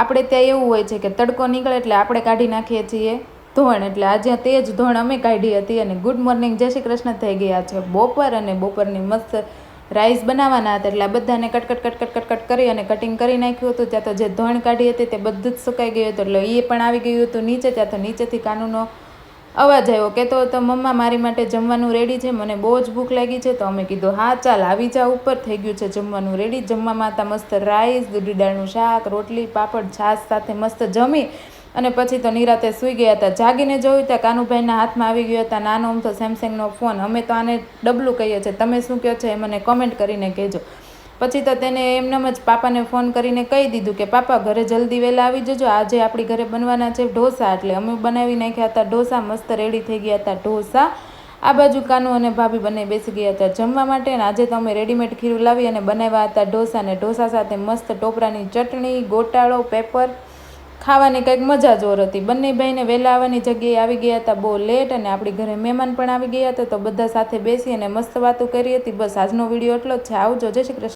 આપણે ત્યાં એવું હોય છે કે તડકો નીકળે એટલે આપણે કાઢી નાખીએ છીએ ધોણ, એટલે આજે તે જ ધોણ અમે કાઢી હતી અને ગુડ મોર્નિંગ જય શ્રી કૃષ્ણ થઈ ગયા છે. બપોર અને બપોરની મસ્ત રાઈસ બનાવવાના હતા, એટલે આ બધાને કટકટ કટકટ કટ કટ કટ કટ કરી અને કટિંગ કરી નાખ્યું હતું. ત્યાં તો જે ધોણ કાઢી હતી તે બધું જ સુકાઈ ગયું હતું, એટલે એ પણ આવી ગયું હતું નીચે, ત્યાં તો નીચેથી કાનુનો અવાજ આવ્યો કહેતો હતો મમ્મા મારી માટે જમવાનું રેડી છે, મને બહુ જ ભૂખ લાગી છે, તો અમે કીધું, હા, ચાલ, આવી જા, ઉપર થઈ ગયું છે જમવાનું રેડી જમવામાં હતા મસ્ત રાઈસ દૂધી દાળનું શાક, રોટલી, પાપડ, છાશ સાથે મસ્ત જમી અને પછી તો નિરાતે સૂઈ ગયા હતા. જાગીને જોયું ત્યાં કાનુભાઈના હાથમાં આવી ગયો હતા. નાનો અમથો સેમસંગનો ફોન અમે તો આને ડબલું કહીએ છીએ. તમે શું કહો છો એ મને કોમેન્ટ કરીને કહેજો. પછી તો તેને એમનેમ જ પાપાને ફોન કરીને કહી દીધું કે, પાપા, ઘરે જલ્દી વહેલા આવી જજો. આજે આપણી ઘરે બનવાના છે ઢોસા. એટલે અમે બનાવી નાખ્યા હતા ઢોસા, મસ્ત રેડી થઈ ગયા હતા ઢોસા. આ બાજુ કાનુ અને ભાભી બંને બેસી ગયા હતા જમવા માટે અને આજે તો અમે રેડીમેડ ખીરું લાવી અને બનાવ્યા હતા ઢોસા અને ઢોસા સાથે મસ્ત ટોપરાની ચટણી, ગોટાળો પેપર ખાવાની કંઈક મજા જોર હતી. બંને ભાઈને વહેલા આવવાની જગ્યાએ આવી ગયા હતા બહુ લેટ અને આપણી ઘરે મહેમાન પણ આવી ગયા હતા તો બધા સાથે બેસી અને મસ્ત વાતો કરી હતી. બસ આજનો વીડિયો એટલો જ છે. આવજો. જય શ્રી કૃષ્ણ.